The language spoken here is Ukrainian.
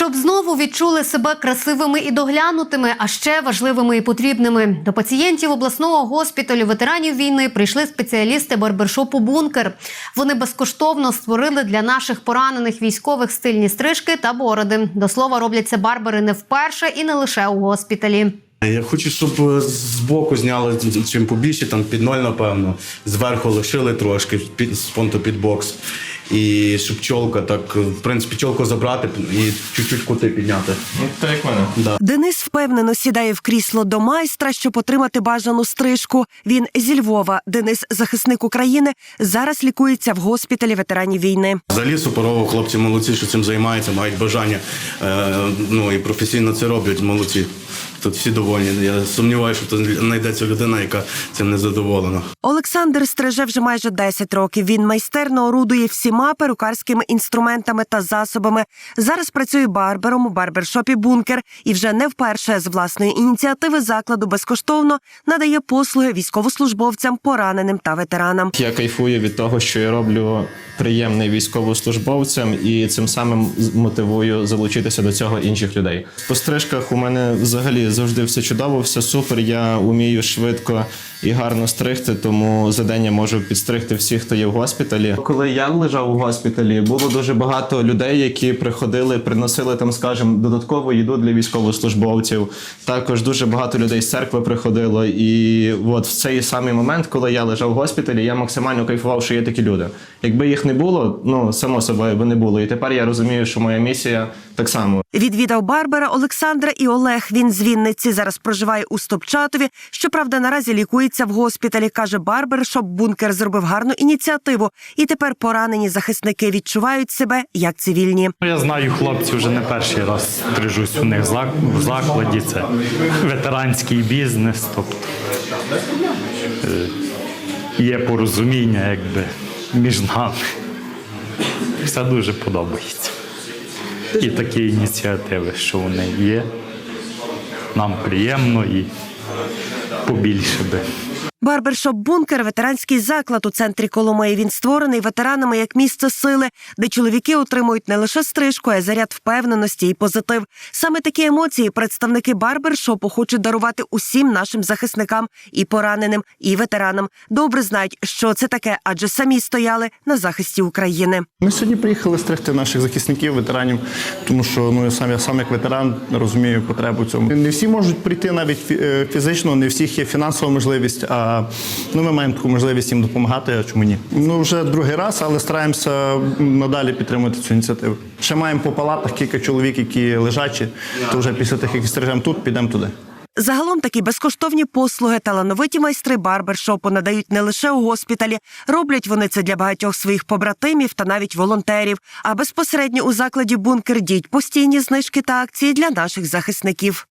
Щоб знову відчули себе красивими і доглянутими, а ще важливими і потрібними. До пацієнтів обласного госпіталю ветеранів війни прийшли спеціалісти барбершопу Бункер. Вони безкоштовно створили для наших поранених військових стильні стрижки та бороди. До слова, роблять це барбери не вперше і не лише у госпіталі. Я хочу, щоб е, збоку зняли чим побільше, там під ноль, напевно. Зверху лишили трошки під з понту під бокс. І щоб чолка так, в принципі, чолку забрати і чуть-чуть кути підняти. Ну, так як мене. Денис впевнено сідає в крісло до майстра, щоб отримати бажану стрижку. Він зі Львова. Денис, захисник України, зараз лікується в госпіталі ветеранів війни. Взагалі суперово, хлопці молодці, що цим займаються, мають бажання. Е, ну і професійно це роблять, молодці. Тут всі довольні. Я сумніваюся, що тут знайдеться людина, яка цим не задоволена. Олександр стриже вже майже 10 років. Він майстерно орудує всіма перукарськими інструментами та засобами. Зараз працює барбером у барбершопі Бункер і вже не вперше з власної ініціативи закладу безкоштовно надає послуги військовослужбовцям, пораненим та ветеранам. Я кайфую від того, що я роблю приємний військовослужбовцям і цим самим з- мотивую залучитися до цього інших людей. По стрижках у мене взагалі завжди все чудово, все супер. Я вмію швидко і гарно стригти, тому за день я можу підстригти всіх, хто є в госпіталі. Коли я лежав у госпіталі, було дуже багато людей, які приходили, приносили там, скажімо, додаткову їду для військовослужбовців. Також дуже багато людей з церкви приходило. І от в цей самий момент, коли я лежав в госпіталі, я максимально кайфував, що є такі люди. Якби їх не було, ну само собою би не було. І тепер я розумію, що моя місія так само. Відвідав Барбера Олександра і Олег. Він з Вінниці зараз проживає у Стопчатові. Щоправда, наразі лікується в госпіталі. каже Барбер, щоб бункер зробив гарну ініціативу, і тепер поранені захисники відчувають себе як цивільні. Ну, Я знаю хлопців вже не перший раз стрижусь у них в закладі. Це ветеранський бізнес, тобто е, є порозуміння якби між нами. Все дуже подобається. І такі ініціативи, що вони є. Нам приємно і побільше би. Барбершоп Бункер ветеранський заклад у центрі Коломиї. Він створений ветеранами як місце сили, де чоловіки отримують не лише стрижку, а й заряд впевненості і позитив. Саме такі емоції представники барбершопу хочуть дарувати усім нашим захисникам і пораненим, і ветеранам. Добре знають, що це таке, адже самі стояли на захисті України. Ми сьогодні приїхали стригти наших захисників, ветеранів, тому що ну я сам я сам як ветеран розумію потребу цьому. Не всі можуть прийти навіть е, фізично, не всіх є фінансова можливість. А ну ми маємо таку можливість їм допомагати. А чому ні? Ну вже другий раз, але стараємося надалі підтримувати цю ініціативу. Ще маємо по палатах кілька чоловік, які лежачі. То вже після тих, як стрижемо тут, підемо туди. Загалом такі безкоштовні послуги талановиті майстри барбершопу надають не лише у госпіталі, роблять вони це для багатьох своїх побратимів та навіть волонтерів. А безпосередньо у закладі бункер діють постійні знижки та акції для наших захисників.